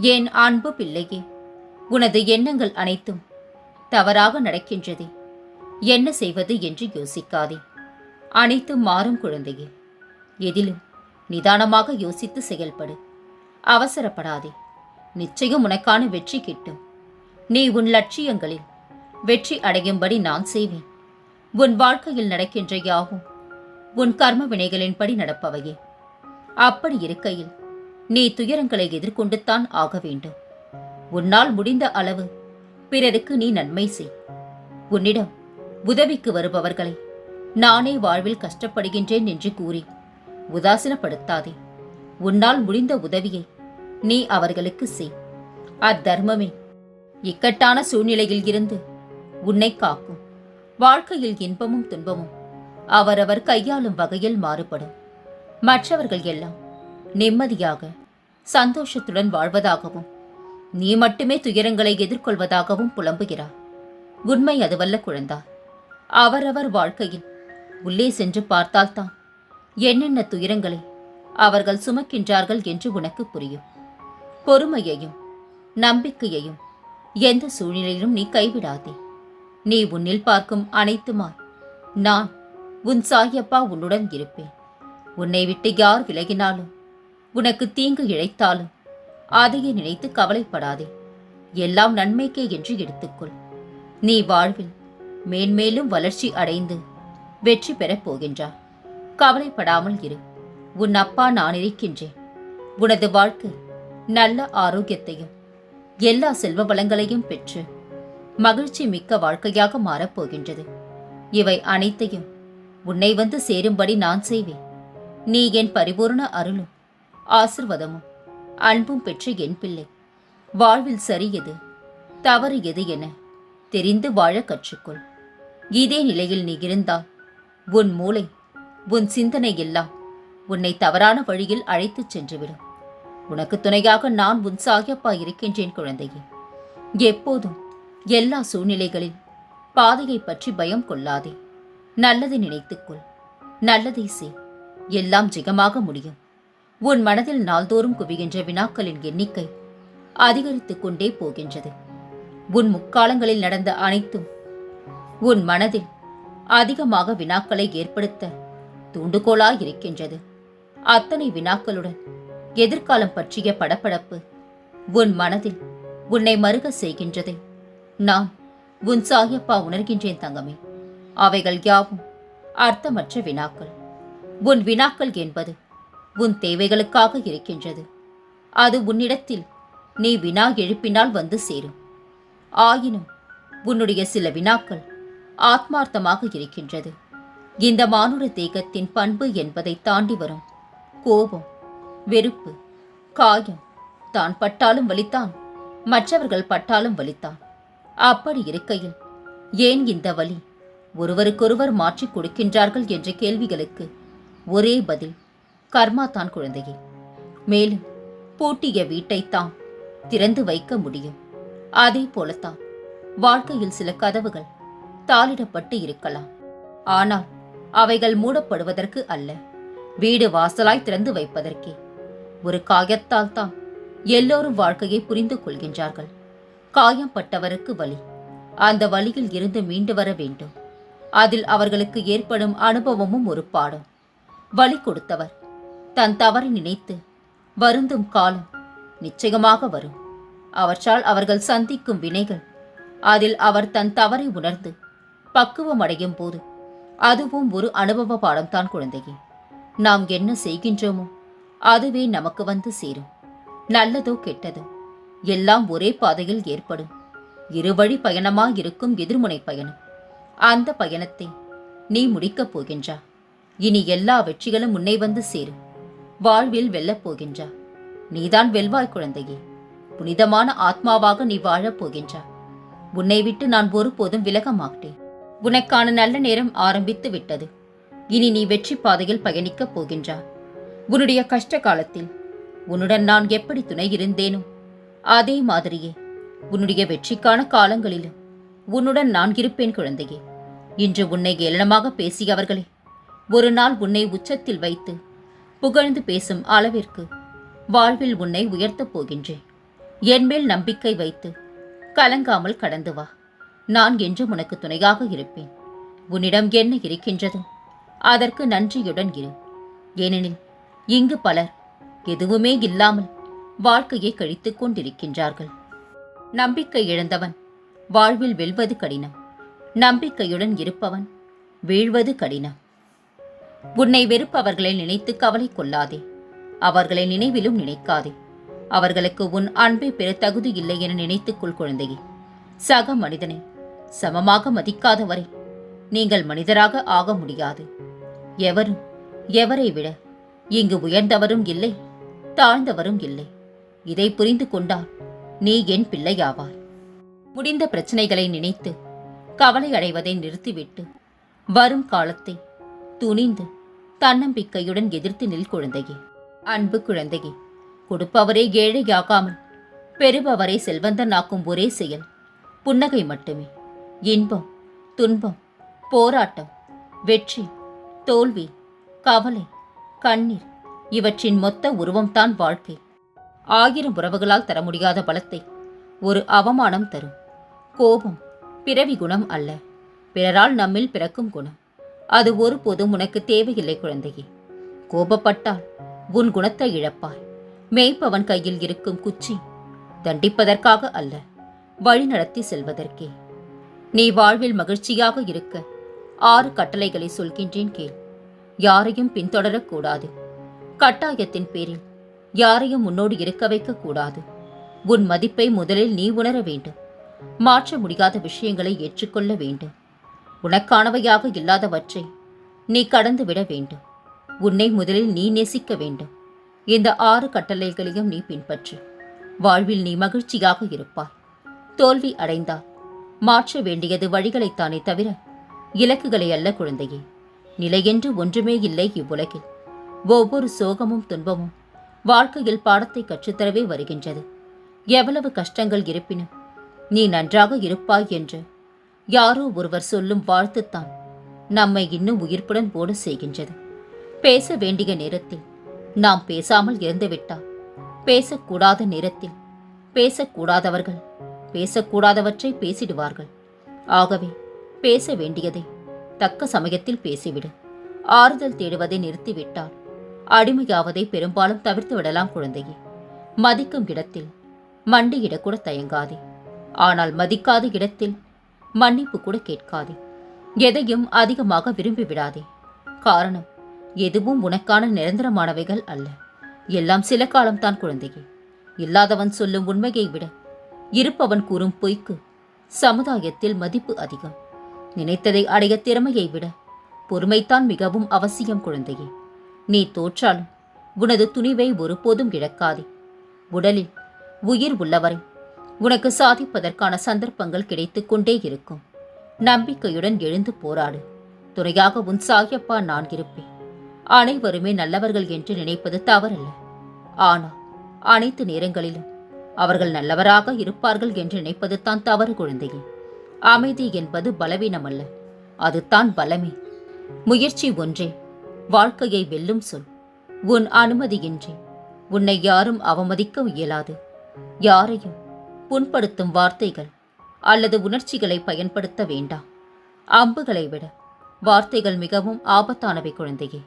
என் அன்பு பிள்ளையே உனது எண்ணங்கள் அனைத்தும் தவறாக நடக்கின்றதே. என்ன செய்வது என்று யோசிக்காதே. அனைத்தும் மாறும் குழந்தையே. எதிலும் நிதானமாக யோசித்து செயல்படு. அவசரப்படாதே. நிச்சயம் உனக்கான வெற்றி கிட்டும். நீ உன் லட்சியங்களில் வெற்றி அடையும்படி நான் செய்வேன். உன் வாழ்க்கையில் நடக்கின்ற யாவும் உன் கர்ம வினைகளின்படி நடப்பவையே. அப்படி இருக்கையில் நீ துயரங்களை எதிர்கொண்டுத்தான் ஆக வேண்டும். உன்னால் முடிந்த அளவு பிறருக்கு நீ நன்மை செய். உன்னிடம் உதவிக்கு வருபவர்களை நானே வாழ்வில் கஷ்டப்படுகின்றேன் என்று கூறி உதாசீனப்படுத்தாதே. உன்னால் முடிந்த உதவியை நீ அவர்களுக்கு செய். அத்தர்மமே இக்கட்டான சூழ்நிலையில் இருந்து உன்னை காக்கும். வாழ்க்கையில் இன்பமும் துன்பமும் அவரவர் கையாளும் வகையில் மாறுபடும். மற்றவர்கள் எல்லாம் நிம்மதியாக சந்தோஷத்துடன் வாழ்வதாகவும் நீ மட்டுமே துயரங்களை எதிர்கொள்வதாகவும் புலம்புகிறார் உண்மை அதுவல்ல குழந்தா. அவரவர் வாழ்க்கையில் உள்ளே சென்று பார்த்தால்தான் என்னென்ன துயரங்களை அவர்கள் சுமக்கின்றார்கள் என்று உனக்கு புரியும். பொறுமையையும் நம்பிக்கையையும் எந்த சூழ்நிலையிலும் நீ கைவிடாதே. நீ உன்னில் பார்க்கும் அனைத்துமாய் நான் உன் சாயப்பா உன்னுடன் இருப்பேன். உன்னை விட்டு யார் விலகினாலும் உனக்கு தீங்கு இழைத்தாலும் அதையே நினைத்து கவலைப்படாதே. எல்லாம் நன்மைக்கே என்று எடுத்துக்கொள். நீ வாழ்வில் மேன்மேலும் வளர்ச்சி அடைந்து வெற்றி பெறப் போகின்றாய் கவலைப்படாமல் இரு. உன் அப்பா நான் இருக்கின்றேன். உனது வாழ்க்கை நல்ல ஆரோக்கியத்தையும் எல்லா செல்வ வளங்களையும் பெற்று மகிழ்ச்சி மிக்க வாழ்க்கையாக மாறப்போகின்றது இவை அனைத்தையும் உன்னை வந்து சேரும்படி நான் செய்வேன். நீ என் பரிபூர்ண அருளும் ஆசிர்வாதமும். அன்பும் பெற்ற என் பிள்ளை வாழ்வில் சரி எது தவறு எது என தெரிந்து வாழ கற்றுக்கொள். இதே நிலையில் நீ இருந்தால் உன் மூளை உன் சிந்தனை எல்லாம் உன்னை தவறான வழியில் அழைத்துச் சென்றுவிடும். உனக்கு துணையாக நான் உன் சாகியப்பா இருக்கின்றேன் குழந்தையே. எப்போதும் எல்லா சூழ்நிலைகளில் பாதையை பற்றி பயம் கொள்ளாதே. நல்லதை நினைத்துக்கொள் நல்லதை செய். எல்லாம் ஜெகமாக முடியும். உன் மனதில் நாள்தோறும் குவிகின்ற வினாக்களின் எண்ணிக்கை அதிகரித்துக் கொண்டே போகின்றது. உன் முக்காலங்களில் நடந்த அனைத்தும் உன் மனதில் அதிகமாக வினாக்களை ஏற்படுத்த தூண்டுகோலாய் இருக்கின்றது அத்தனை வினாக்களுடன் எதிர்காலம் பற்றிய படபடப்பு உன் மனதில் உன்னை மருக செய்கின்றதை நான் உன் சாயப்பா உணர்கின்றேன் தங்கமே. அவைகள் யாவும் அர்த்தமற்ற வினாக்கள். உன் வினாக்கள் என்பது உன் தேவைகளுக்காக இருக்கின்றது. அது உன்னிடத்தில் நீ வினா எழுப்பினால் வந்து சேரும். ஆயினும் உன்னுடைய சில வினாக்கள் ஆத்மார்த்தமாக இருக்கின்றது. இந்த மானுட தேகத்தின் பண்பு என்பதை தாண்டி வரும். கோபம் வெறுப்பு காயம் தான் பட்டாலும் வலித்தான் மற்றவர்கள் பட்டாலும் வலித்தான். அப்படி இருக்கையில் ஏன் இந்த வலி ஒருவருக்கொருவர் மாற்றிக் கொடுக்கின்றார்கள் என்ற கேள்விகளுக்கு ஒரே பதில் கர்மா தான் குழந்தையே. மேலும் பூட்டிய வீட்டைத்தான் திறந்து வைக்க முடியும். அதே போலத்தான் வாழ்க்கையில் சில கதவுகள் தாளிடப்பட்டு இருக்கலாம். ஆனால் அவைகள் மூடப்படுவதற்கு அல்ல. வீடு வாசலாய் திறந்து வைப்பதற்கே. ஒரு காயத்தால் தான் எல்லோரும் வாழ்க்கையை புரிந்து கொள்கின்றார்கள். காயம் பட்டவருக்கு வலி. அந்த வழியில் இருந்து மீண்டு வர வேண்டும். அதில் அவர்களுக்கு ஏற்படும் அனுபவமும் ஒரு பாடம். வலி கொடுத்தவர் தன் தவறை நினைத்து வருந்தும் காலம் நிச்சயமாக வரும். அவற்றால் அவர்கள் சந்திக்கும் வினைகள் அதில் அவர் தன் தவறை உணர்ந்து பக்குவம் அடையும் போது அதுவும் ஒரு அனுபவ பாடம்தான் குழந்தையே. நாம் என்ன செய்கின்றோமோ அதுவே நமக்கு வந்து சேரும். நல்லதோ கெட்டதோ எல்லாம் ஒரே பாதையில் ஏற்படும். இருவழி பயணமாயிருக்கும் எதிர்முனை பயணம். அந்த பயணத்தை நீ முடிக்கப் போகின்றா. இனி எல்லா வெற்றிகளும் முன்னே வந்து சேரும். வாழ்வில் வெல்லப் போகின்றா. நீதான் வெல்வாய் குழந்தையே. புனிதமான ஆத்மாவாக நீ வாழப் போகின்றா. உன்னை விட்டு நான் ஒருபோதும் விலக மாட்டேன் உனக்கான நல்ல நேரம் ஆரம்பித்து விட்டது. இனி நீ வெற்றி பாதையில் பயணிக்கப் போகின்றா. உன்னுடைய கஷ்ட காலத்தில் உன்னுடன் நான் எப்படி துணை இருந்தேனோ அதே மாதிரியே உன்னுடைய வெற்றிக்கான காலங்களிலும் உன்னுடன் நான் இருப்பேன் குழந்தையே. இன்று உன்னை ஏளனமாக பேசியவர்களே ஒரு நாள் உன்னை உச்சத்தில் வைத்து புகழ்ந்து பேசும் அளவிற்கு வாழ்வில் உன்னை உயர்த்தப் போகின்றேன் என்மேல் நம்பிக்கை வைத்து கலங்காமல் கடந்து வா. நான் என்றும் உனக்கு துணையாக இருப்பேன். உன்னிடம் என்ன இருக்கின்றதோ? அதற்கு நன்றியுடன் இரு. ஏனெனில் இங்கு பலர் எதுவுமே இல்லாமல் வாழ்க்கையை கழித்துக் கொண்டிருக்கின்றார்கள். நம்பிக்கை இழந்தவன் வாழ்வில் வெல்வது கடினம். நம்பிக்கையுடன் இருப்பவன் வீழ்வது கடினம். உன்னை வெறுப்பவர்களை நினைத்து கவலை கொள்ளாதே. அவர்களை நினைவிலும் நினைக்காதே. அவர்களுக்கு உன் அன்பை பெற தகுதி இல்லை என நினைத்துக்கொள் குழந்தையே. சக மனிதனை சமமாக மதிக்காதவரை. நீங்கள் மனிதராக ஆக முடியாது. எவரும் எவரை விட இங்கு உயர்ந்தவரும் இல்லை தாழ்ந்தவரும் இல்லை. இதை புரிந்து கொண்டால் நீ என் பிள்ளையாவாய். முடிந்த பிரச்சனைகளை நினைத்து கவலை அடைவதை நிறுத்திவிட்டு வரும் காலத்தை துணிந்து தன்னம்பிக்கையுடன் எதிர்த்து நில் குழந்தையே. அன்பு குழந்தையே கொடுப்பவரே ஏழையாகாமல் பெறுபவரை செல்வந்தனாக்கும் ஒரே செயல் புன்னகை மட்டுமே. இன்பம் துன்பம் போராட்டம் வெற்றி தோல்வி கவலை கண்ணீர் இவற்றின் மொத்த உருவம்தான் வாழ்க்கை. ஆயிரம் உறவுகளால் தர முடியாத பலத்தை ஒரு அவமானம் தரும். கோபம் பிறவி குணம் அல்ல பிறரால் நம்மில் பிறக்கும் குணம். அது ஒருபோதும் உனக்கு தேவையில்லை குழந்தையே. கோபப்பட்டால் உன் குணத்தை இழப்பாய். மேய்ப்பவன் கையில் இருக்கும் குச்சி தண்டிப்பதற்காக அல்ல வழிநடத்தி செல்வதற்கே. நீ வாழ்வில் மகிழ்ச்சியாக இருக்க ஆறு கட்டளைகளை சொல்கின்றேன் கேள். யாரையும் பின்தொடரக்கூடாது கட்டாயத்தின் பேரில் யாரையும் முன்னோடு இருக்க வைக்கக்கூடாது உன் மதிப்பை முதலில் நீ உணர வேண்டும். மாற்ற முடியாத விஷயங்களை ஏற்றுக்கொள்ள வேண்டும். உனக்கானவையாக இல்லாதவற்றை நீ கடந்து விட வேண்டும். உன்னை முதலில் நீ நேசிக்க வேண்டும். இந்த ஆறு கட்டளைகளையும் நீ பின்பற்று. வாழ்வில் நீ மகிழ்ச்சியாக இருப்பாய். தோல்வி அடைந்தால் மாற்ற வேண்டியது வழிகளைத்தானே தவிர இலக்குகளை அல்ல குழந்தையே. நிலையென்று ஒன்றுமே இல்லை இவ்வுலகில். ஒவ்வொரு சோகமும் துன்பமும் வாழ்க்கையில் பாடத்தை கற்றுத்தரவே வருகின்றது. எவ்வளவு கஷ்டங்கள் இருப்பினும் நீ நன்றாக இருப்பாய் என்று யாரோ ஒருவர் சொல்லும் வாழ்த்துத்தான் நம்மை இன்னும் உயிர்ப்புடன் போட செய்கின்றது. பேச வேண்டிய நேரத்தில் நாம் பேசாமல் இருந்துவிட்டால் பேசக்கூடாத நேரத்தில் பேசக்கூடாதவர்கள் பேசக்கூடாதவற்றை பேசிடுவார்கள். ஆகவே பேச வேண்டியதை தக்க சமயத்தில் பேசிவிடு. ஆறுதல் தேடுவதை நிறுத்திவிட்டால் அடிமையாவதை பெரும்பாலும் தவிர்த்து விடலாம் குழந்தையே. மதிக்கும் இடத்தில் மண்டியிடக்கூட தயங்காதே. ஆனால் மதிக்காத இடத்தில் மன்னிப்பு கூட கேட்காதே. எதையும் அதிகமாக விரும்பி விடாதே. காரணம் எதுவும் உனக்கான நிரந்தரமானவைகள் அல்ல. எல்லாம் சில காலம்தான் குழந்தையே. இல்லாதவன் சொல்லும் உண்மையை விட இருப்பவன் கூறும் பொய்க்கு சமுதாயத்தில் மதிப்பு அதிகம். நினைத்ததை அடைய திறமையை விட பொறுமைத்தான் மிகவும் அவசியம் குழந்தையே. நீ தோற்றாலும் உனது துணிவை ஒருபோதும் இழக்காதே. உடலில் உயிர் உள்ளவரை உனக்கு சாதிப்பதற்கான சந்தர்ப்பங்கள் கிடைத்துக் கொண்டே இருக்கும். நம்பிக்கையுடன் எழுந்து போராடு. துறையாக உன் சாயப்பா நான் இருப்பேன். அனைவருமே நல்லவர்கள் என்று நினைப்பது தவறல்ல. ஆனால் அனைத்து நேரங்களிலும் அவர்கள் நல்லவராக இருப்பார்கள் என்று நினைப்பது தான் தவறு குழந்தையே. அமைதி என்பது பலவீனமல்ல. அதுதான் பலமே. முயற்சி ஒன்றே. வாழ்க்கையை வெல்லும் சொல். உன் அனுமதியின்றி உன்னை யாரும் அவமதிக்க இயலாது. யாரையும் புண்படுத்தும் வார்த்தைகள் அல்லது உணர்ச்சிகளை பயன்படுத்த வேண்டாம். அம்புகளை விட வார்த்தைகள் மிகவும் ஆபத்தானவை குழந்தையே.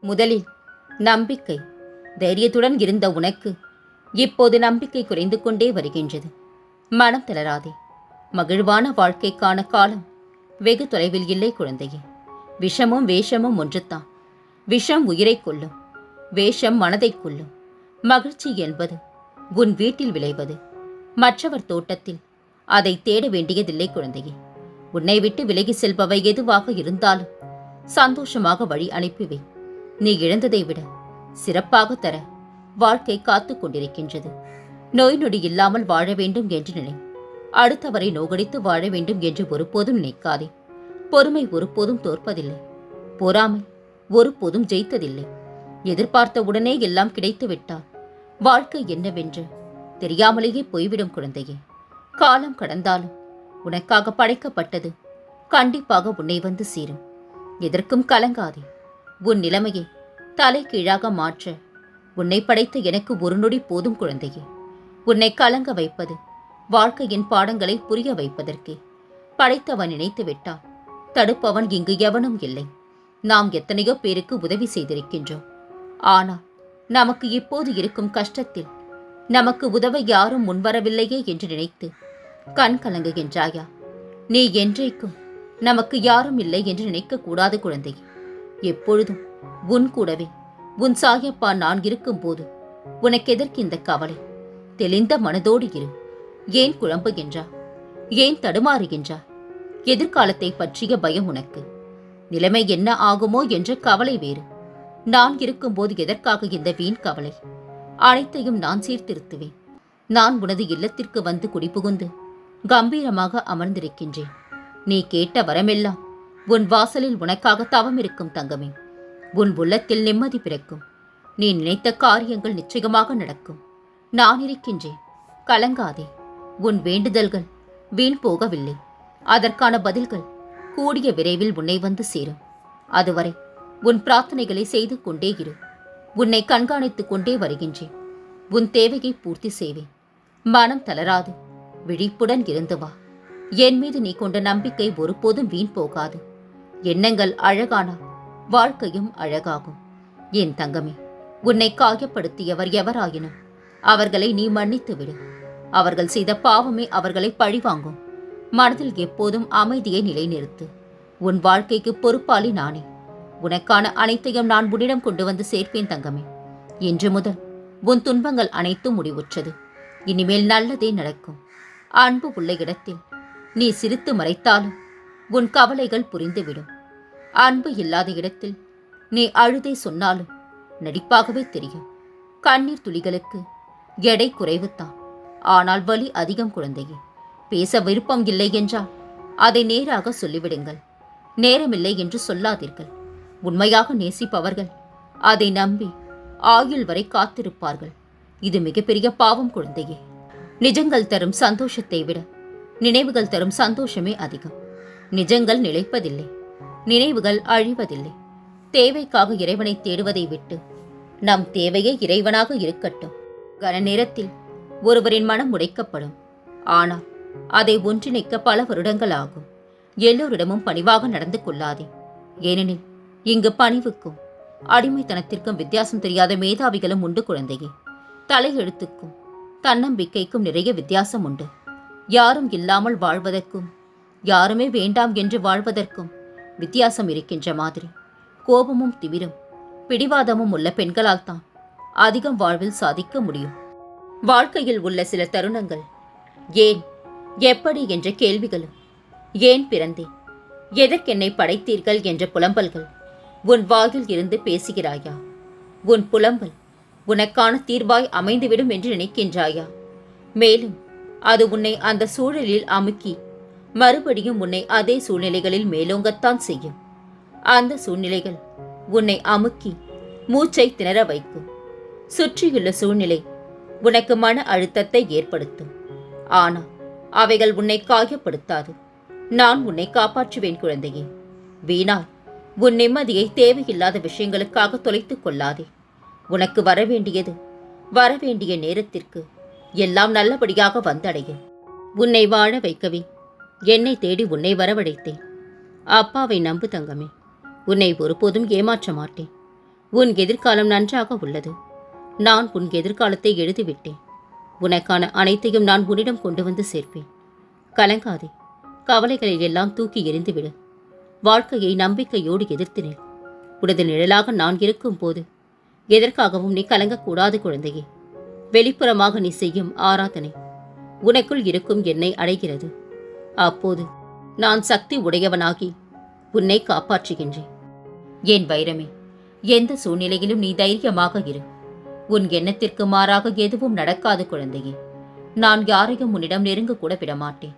முதலில் நம்பிக்கை. தைரியத்துடன் இருந்த உனக்கு இப்போது நம்பிக்கை குறைந்து கொண்டே வருகின்றது. மனம் தளராதே. மகிழ்வான வாழ்க்கைக்கான காலம் வெகு தொலைவில் இல்லை குழந்தையே. விஷமும் வேஷமும் ஒன்றுதான். விஷம் உயிரை கொள்ளும் வேஷம் மனதை கொள்ளும் மகிழ்ச்சி என்பது உன் வீட்டில் விளைவது. மற்றவர் தோட்டத்தில். அதை தேட வேண்டியதில்லை குழந்தையே. உன்னை விட்டு விலகி செல்பவை எதுவாக இருந்தாலும் சந்தோஷமாக வழி அனுப்பிவை நீ இழந்ததை விட சிறப்பாக தர வாழ்க்கை காத்துக் கொண்டிருக்கின்றது. நோய் நொடி இல்லாமல் வாழ வேண்டும் என்று நினை. அடுத்தவரை நோகடித்து வாழ வேண்டும் என்று ஒருபோதும் நினைக்காதே. பொறுமை ஒருபோதும் தோற்பதில்லை. பொறாமை ஒருபோதும் ஜெயித்ததில்லை. எதிர்பார்த்த உடனே எல்லாம் கிடைத்துவிட்டால் வாழ்க்கை என்னவென்று தெரியாமலேயே போய்விடும் குழந்தையே. காலம் கடந்தாலும் உனக்காக படைக்கப்பட்டது கண்டிப்பாக உன்னை வந்து சேரும். எதற்கும் கலங்காதே. உன் நிலைமையை தலை கீழாக மாற்ற உன்னை படைத்த எனக்கு ஒரு நொடி போதும் குழந்தையே. உன்னை கலங்க வைப்பது வாழ்க்கையின் பாடங்களை புரிய வைப்பதற்கே. படைத்தவன் நினைத்து விட்டான் தடுப்பவன் இங்கு எவனும் இல்லை. நாம் எத்தனையோ பேருக்கு உதவி செய்திருக்கின்றோம். ஆனால் நமக்கு இப்போது இருக்கும் கஷ்டத்தில் நமக்கு உதவ யாரும் முன்வரவில்லையே என்று நினைத்து கண் கலங்குகின்றாயா? நீ என்றைக்கும் நமக்கு யாரும் இல்லை என்று நினைக்க கூடாது குழந்தை. எப்பொழுதும் உன் கூடவே உன் சாயப்பா நான் இருக்கும்போது உனக்கு எதற்கு இந்த கவலை? தெளிந்த மனதோடு இரு. ஏன் குழம்புகின்றா ஏன் தடுமாறுகின்றா? எதிர்காலத்தை பற்றிய பயம் உனக்கு. நிலைமை என்ன ஆகுமோ என்ற கவலை வேறு. நான் இருக்கும்போது எதற்காக இந்த வீண் கவலை? அனைத்தையும் நான் சீர்திருத்துவேன். நான் உனது இல்லத்திற்கு வந்து குடிபுகுந்து கம்பீரமாக அமர்ந்திருக்கின்றேன். நீ கேட்ட வரமெல்லாம் உன் வாசலில் உனக்காக தவம் இருக்கும் தங்கமே. உன் உள்ளத்தில் நிம்மதி பிறக்கும். நீ நினைத்த காரியங்கள் நிச்சயமாக நடக்கும். நான் இருக்கின்றேன். கலங்காதே. உன் வேண்டுதல்கள் வீண் போகவில்லை. அதற்கான பதில்கள் கூடிய விரைவில் உன்னை வந்து சேரும். அதுவரை உன் பிரார்த்தனைகளை செய்து கொண்டே இரு. உன்னை கண்காணித்துக் கொண்டே வருகின்றேன். உன் தேவையை பூர்த்தி செய்வேன். மனம் தளராது. விழிப்புடன் இருந்து வா. என் மீது நீ கொண்ட நம்பிக்கை ஒருபோதும் வீண் போகாது. எண்ணங்கள் அழகானால் வாழ்க்கையும் அழகாகும். என் தங்கமே உன்னை காயப்படுத்தியவர் எவராயினும் அவர்களை நீ மன்னித்து விடு அவர்கள் செய்த பாவமே அவர்களை பழிவாங்கும். மனதில் எப்போதும் அமைதியை நிலைநிறுத்து. உன் வாழ்க்கைக்கு பொறுப்பாளி நானே. உனக்கான அனைத்தையும் நான் உன்னிடம் கொண்டு வந்து சேர்ப்பேன் தங்கமே. இன்று முதல் உன் துன்பங்கள் அனைத்தும் முடிவுற்றது. இனிமேல் நல்லதே நடக்கும். அன்பு உள்ள இடத்தில் நீ சிரித்து மறைத்தாலும் உன் கவலைகள் புரிந்துவிடும். அன்பு இல்லாத இடத்தில் நீ அழுதே சொன்னாலும் நடிப்பாகவே தெரியும். கண்ணீர் துளிகளுக்கு எடை குறைவுத்தான் ஆனால் வலி அதிகம் குழந்தையே. பேச விருப்பம் இல்லை என்றால் அதை நேராக சொல்லிவிடுங்கள். நேரமில்லை என்று சொல்லாதீர்கள். உண்மையாக நேசிப்பவர்கள். அதை நம்பி ஆயுள் வரை காத்திருப்பார்கள். இது மிகப்பெரிய பாவம் குழந்தையே. நிஜங்கள் தரும் சந்தோஷத்தை விட நினைவுகள் தரும் சந்தோஷமே அதிகம். நிஜங்கள் நிலைப்பதில்லை. நினைவுகள் அழிவதில்லை. தேவைக்காக இறைவனை தேடுவதை விட்டு நம் தேவையே இறைவனாக இருக்கட்டும். கன நேரத்தில் ஒருவரின் மனம் உடைக்கப்படும். ஆனால் அதை ஒன்றிணைக்க பல வருடங்கள் ஆகும். எல்லோரிடமும் பணிவாக நடந்து கொள்ளாதே. ஏனெனில் இங்கு பணிவுக்கும் அடிமைத்தனத்திற்கும் வித்தியாசம் தெரியாத மேதாவிகளும் உண்டு குழந்தையே. தலையெழுத்துக்கும் தன்னம்பிக்கைக்கும் நிறைய வித்தியாசம் உண்டு. யாரும் இல்லாமல் வாழ்வதற்கும் யாருமே வேண்டாம் என்று வாழ்வதற்கும் வித்தியாசம் இருக்கின்ற மாதிரி. கோபமும் திமிரும் பிடிவாதமும் உள்ள பெண்களால் தான் அதிகம் வாழ்வில் சாதிக்க முடியும். வாழ்க்கையில் உள்ள சில தருணங்கள் ஏன் எப்படி என்ற கேள்விகளும் ஏன் பிறந்தேன் எதற்கென்னை படைத்தீர்கள் என்ற புலம்பல்கள் உன் வாயில் இருந்து பேசுகிறாயா? உன் புலம்பல் உனக்கான தீர்வாய் அமைந்துவிடும் என்று நினைக்கின்றாயா? மேலும் அது உன்னை அந்த சூழலில் அமுக்கி மறுபடியும் உன்னை அதே சூழ்நிலைகளில் மேலோங்கத்தான் செய்யும். அந்த சூழ்நிலைகள் உன்னை அமுக்கி மூச்சை திணற வைக்கும். சுற்றியுள்ள சூழ்நிலை உனக்கு மன அழுத்தத்தை ஏற்படுத்தும். ஆனால் அவைகள் உன்னை காயப்படுத்தாது. நான் உன்னை காப்பாற்றுவேன் குழந்தையே. வீணாய் உன் நிம்மதியை தேவையில்லாத விஷயங்களுக்காக தொலைத்துக் கொள்ளாதே. உனக்கு வரவேண்டியது வரவேண்டிய நேரத்திற்கு எல்லாம் நல்லபடியாக வந்தடையும் உன்னை வாழ வைக்கவே என்னை தேடி உன்னை வரவழைத்தேன். அப்பாவை நம்பு தங்கமே உன்னை ஒருபோதும் ஏமாற்ற மாட்டேன். உன் எதிர்காலம் நன்றாக உள்ளது. நான் உன் எதிர்காலத்தை எழுதிவிட்டேன். உனக்கான அனைத்தையும் நான் உன்னிடம் கொண்டு வந்து சேர்ப்பேன். கலங்காதே கவலைகளை எல்லாம் தூக்கி எறிந்துவிடு. வாழ்க்கையை நம்பிக்கையோடு எதிர்த்தினேன் உனது நிழலாக நான் இருக்கும் போது எதற்காகவும் நீ கலங்கக்கூடாது குழந்தையே. வெளிப்புறமாக நீ செய்யும் ஆராதனை உனக்குள் இருக்கும் என்னை அடைகிறது. அப்போது நான் சக்தி உடையவனாகி உன்னை காப்பாற்றுகின்றேன். என் வைரமே எந்த சூழ்நிலையிலும் நீ தைரியமாக இரு. உன் எண்ணத்திற்கு மாறாக எதுவும் நடக்காது குழந்தையே. நான் யாரையும் உன்னிடம் நெருங்க கூட விடமாட்டேன்.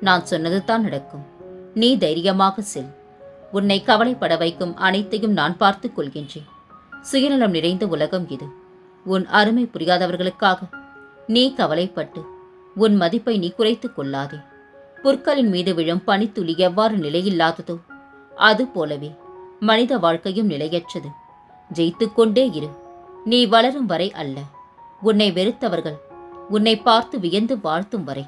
நான் சொன்னதுதான் நடக்கும். நீ தைரியமாக செல். உன்னை கவலைப்பட வைக்கும் அனைத்தையும் நான் பார்த்துக் கொள்கின்றேன். சுயநலம் நிறைந்த உலகம் இது. உன் அருமை புரியாதவர்களுக்காக நீ கவலைப்பட்டு உன் மதிப்பை நீ குறைத்துக் கொள்ளாதே. புற்களின் மீது விழும் பனித்துளி எவ்வாறு நிலையில்லாததோ அது போலவே மனித வாழ்க்கையும் நிலையற்றது. ஜெயித்துக் கொண்டே இரு. நீ வளரும் வரை அல்ல. உன்னை வெறுத்தவர்கள் உன்னை பார்த்து வியந்து வாழ்த்தும் வரை.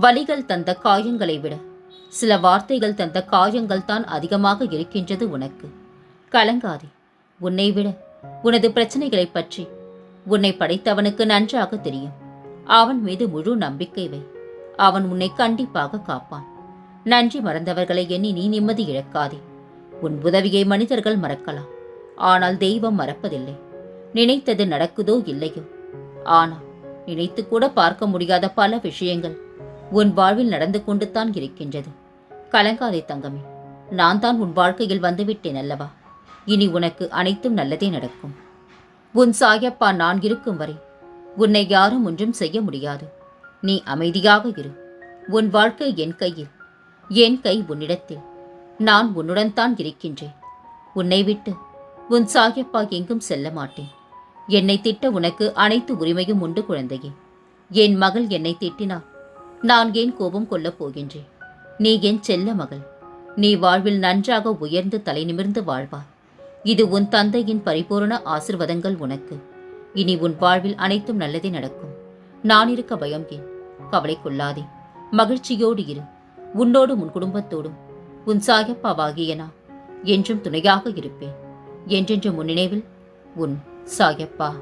வலிகள் தந்த காயங்களை விட சில வார்த்தைகள் தந்த காயங்கள் தான் அதிகமாக இருக்கின்றது உனக்கு. கலங்காதே. உன்னை விட உனது பிரச்சனைகளைப் பற்றி உன்னை படைத்தவனுக்கு நன்றாக தெரியும். அவன் மீது முழு நம்பிக்கை வை. அவன் உன்னை கண்டிப்பாக காப்பான். நன்றி மறந்தவர்களை எண்ணி நீ நிம்மதி இழக்காதே. உன் உதவியை மனிதர்கள் மறக்கலாம். ஆனால் தெய்வம் மறப்பதில்லை. நினைத்தது நடக்குதோ இல்லையோ? ஆனால் நினைத்து கூட பார்க்க முடியாத பல விஷயங்கள் உன் வாழ்வில் நடந்து கொண்டு தான் இருக்கின்றது. கலங்காதே தங்கமே. நான் தான் உன் வாழ்க்கையில் வந்துவிட்டேன் அல்லவா? இனி உனக்கு அனைத்தும் நல்லதே நடக்கும். உன் சாயப்பா நான் இருக்கும் வரை உன்னை யாரும் ஒன்றும் செய்ய முடியாது. நீ அமைதியாக இரு. உன் வாழ்க்கை என் கையில் என் கை உன்னிடத்தில். நான் உன்னுடன் தான் இருக்கின்றேன். உன்னை விட்டு உன் சாயப்பா எங்கும் செல்ல மாட்டேன். என்னை திட்ட உனக்கு அனைத்து உரிமையும் உண்டு குழந்தையே. என் மகள் என்னை திட்டினார் நான் ஏன் கோபம் கொள்ளப் போகின்றேன்? நீ என் செல்ல மகள். நீ வாழ்வில் நன்றாக உயர்ந்து தலை நிமிர்ந்து வாழ்வாய் இது உன் தந்தையின் பரிபூரண ஆசிர்வாதங்கள் உனக்கு. இனி உன் வாழ்வில் அனைத்தும் நல்லதே நடக்கும். நான் இருக்க பயம் ஏன்? கவலை கொள்ளாதே. மகிழ்ச்சியோடு இரு. உன்னோடும் உன் குடும்பத்தோடும். உன் சாயப்பாவாகிய நான் என்றும் துணையாக இருப்பேன். என்றென்றும் முன்னினைவில் நினைவில் உன் சாயப்பா.